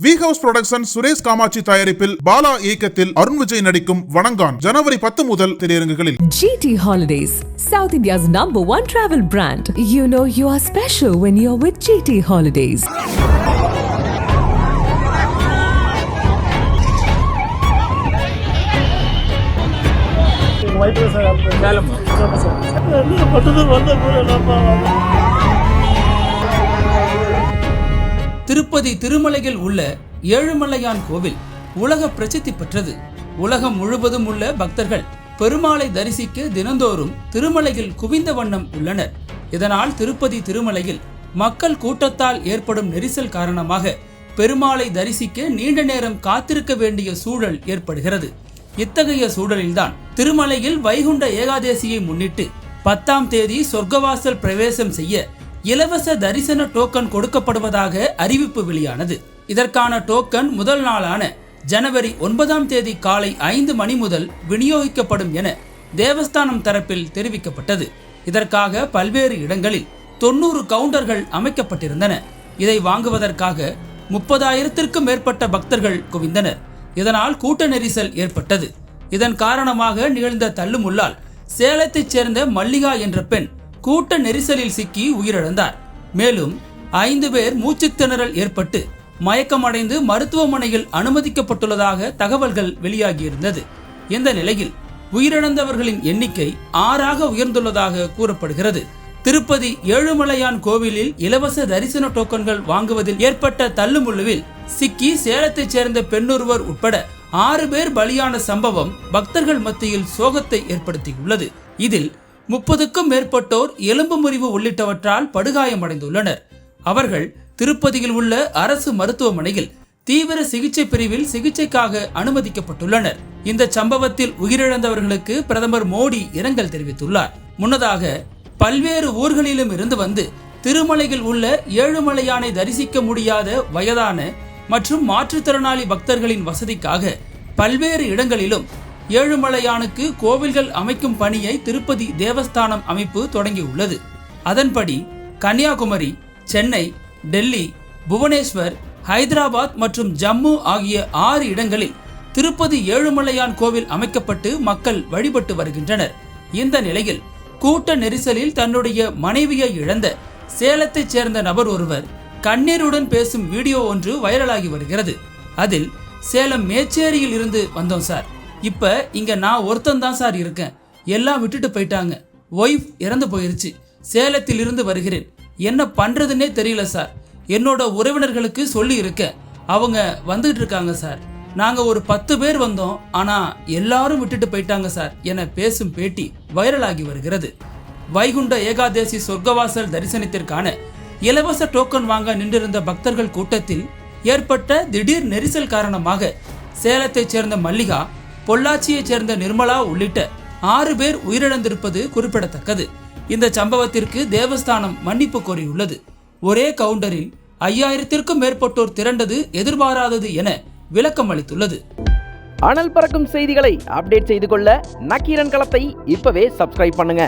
V house production Suresh Kamatchi தயாரிப்பில் பாலா இயக்கத்தில் அருண் விஜய் நடிக்கும் வணங்கான் ஜனவரி பத்து முதல் திரையரங்குகளில் GT Holidays, South India's number one travel brand. You know you are special when you're with GT Holidays. வயிற்று sir Salem sir Tirupati திருமலையில் உள்ள ஏழுமலையான் கோவில் உலக பிரசித்தி பெற்றது. உலகம் முழுவதும் உள்ள பக்தர்கள் பெருமாளை தரிசிக்க தினந்தோறும் திருமலையில் குவிந்த வண்ணம் உள்ளனர். இதனால் திருப்பதி திருமலையில் மக்கள் கூட்டத்தால் ஏற்படும் நெரிசல் காரணமாக பெருமாளை தரிசிக்க நீண்ட நேரம் காத்திருக்க வேண்டிய சூழல் ஏற்படுகிறது. இத்தகைய சூழலில்தான் திருமலையில் வைகுண்ட ஏகாதேசியை முன்னிட்டு பத்தாம் தேதி சொர்க்கவாசல் பிரவேசம் செய்ய இலவச தரிசன டோக்கன் கொடுக்கப்படுவதாக அறிவிப்பு வெளியானது. இதற்கான டோக்கன் முதல் நாளான ஜனவரி ஒன்பதாம் தேதி காலை ஐந்து மணி முதல் விநியோகிக்கப்படும் என தேவஸ்தானம் தரப்பில் தெரிவிக்கப்பட்டது. இதற்காக பல்வேறு இடங்களில் தொண்ணூறு கவுண்டர்கள் அமைக்கப்பட்டிருந்தன. இதை வாங்குவதற்காக முப்பதாயிரத்திற்கும் மேற்பட்ட பக்தர்கள் குவிந்தனர். இதனால் கூட்ட நெரிசல் ஏற்பட்டது. இதன் காரணமாக நிகழ்ந்த தள்ளுமுள்ளால் சேலத்தைச் சேர்ந்த மல்லிகா என்ற பெண் கூட்ட நெரிசலில் சிக்கி உயிரிழந்தார். மேலும் ஐந்து பேர் மூச்சுத்திணறல் ஏற்பட்டு மயக்கமடைந்து மருத்துவமனையில் அனுமதிக்கப்பட்டுள்ளதாக தகவல்கள் வெளியாகியிருந்தது. இந்த நிலையில் உயிரிழந்தவர்களின் எண்ணிக்கை ஆறாக உயர்ந்துள்ளதாக கூறப்படுகிறது. திருப்பதி ஏழுமலையான் கோவிலில் இலவச தரிசன டோக்கன்கள் வாங்குவதில் ஏற்பட்ட தள்ளுமுள்ளுவில் சிக்கி சேலத்தைச் சேர்ந்த பெண்ணொருவர் உட்பட ஆறு பேர் பலியான சம்பவம் பக்தர்கள் மத்தியில் சோகத்தை ஏற்படுத்தியுள்ளது. இதில் முப்பதுக்கும் மேற்பட்டோர் எலும்பு முறிவு உள்ளிட்டவற்றால் படுகாயமடைந்துள்ளனர். அவர்கள் திருப்பதியில் உள்ள அரசு மருத்துவமனையில் தீவிர சிகிச்சை பிரிவில் சிகிச்சைக்காக அனுமதிக்கப்பட்டுள்ளனர். இந்த சம்பவத்தில் உயிரிழந்தவர்களுக்கு பிரதமர் மோடி இரங்கல் தெரிவித்துள்ளார். முன்னதாக பல்வேறு ஊர்களிலும் இருந்து வந்து திருமலையில் உள்ள ஏழுமலையானை தரிசிக்க முடியாத வயதான மற்றும் மாற்றுத்திறனாளி பக்தர்களின் வசதிக்காக பல்வேறு இடங்களிலும் ஏழுமலையானுக்கு கோவில்கள் அமைக்கும் பணியை திருப்பதி தேவஸ்தானம் அமைப்பு தொடங்கியுள்ளது. அதன்படி கன்னியாகுமரி சென்னை டெல்லி புவனேஸ்வர் ஹைதராபாத் மற்றும் ஜம்மு ஆகிய ஆறு இடங்களில் திருப்பதி ஏழுமலையான் கோவில் அமைக்கப்பட்டு மக்கள் வழிபட்டு வருகின்றனர். இந்த நிலையில் கூட்ட நெரிசலில் தன்னுடைய மனைவியை இழந்த சேலத்தைச் சேர்ந்த நபர் ஒருவர் கண்ணீருடன் பேசும் வீடியோ ஒன்று வைரலாகி வருகிறது. அதில் சேலம் மேச்சேரியில் இருந்து வந்தோம் சார். இப்போ இங்கே நான் ஒருத்தன் தான் சார் இருக்கேன். எல்லாம் விட்டுட்டு போயிட்டாங்க. ஒய்ஃப் இறந்து போயிருச்சு. சேலத்தில் இருந்து வருகிறேன். என்ன பண்ணுறதுன்னே தெரியல சார். என்னோட உறவினர்களுக்கு சொல்லி இருக்கேன் அவங்க வந்துகிட்டு இருக்காங்க சார். நாங்கள் ஒரு பத்து பேர் வந்தோம். ஆனால் எல்லாரும் விட்டுட்டு போயிட்டாங்க சார். என பேசும் பேட்டி வைரலாகி வருகிறது. வைகுண்ட ஏகாதேசி சொர்க்கவாசல் தரிசனத்திற்கான இலவச டோக்கன் வாங்க நின்றிருந்த பக்தர்கள் கூட்டத்தில் ஏற்பட்ட திடீர் நெரிசல் காரணமாக சேலத்தைச் சேர்ந்த மல்லிகா பொள்ளாச்சியைச் சேர்ந்த நிர்மலா உள்ளிட்ட ஆறு பேர் உயிரிழந்திருப்பது குறிப்பிடத்தக்கது. இந்த சம்பவத்திற்கு தேவஸ்தானம் மன்னிப்பு கோரியுள்ளது. ஒரே கவுண்டரில் ஐயாயிரத்திற்கும் மேற்பட்டோர் திரண்டது எதிர்பாராதது என விளக்கம் அளித்துள்ளது. அனல் பறக்கும் செய்திகளை அப்டேட் செய்து கொள்ள நக்கீரன் களத்தை இப்பவே சப்ஸ்கிரைப் பண்ணுங்க.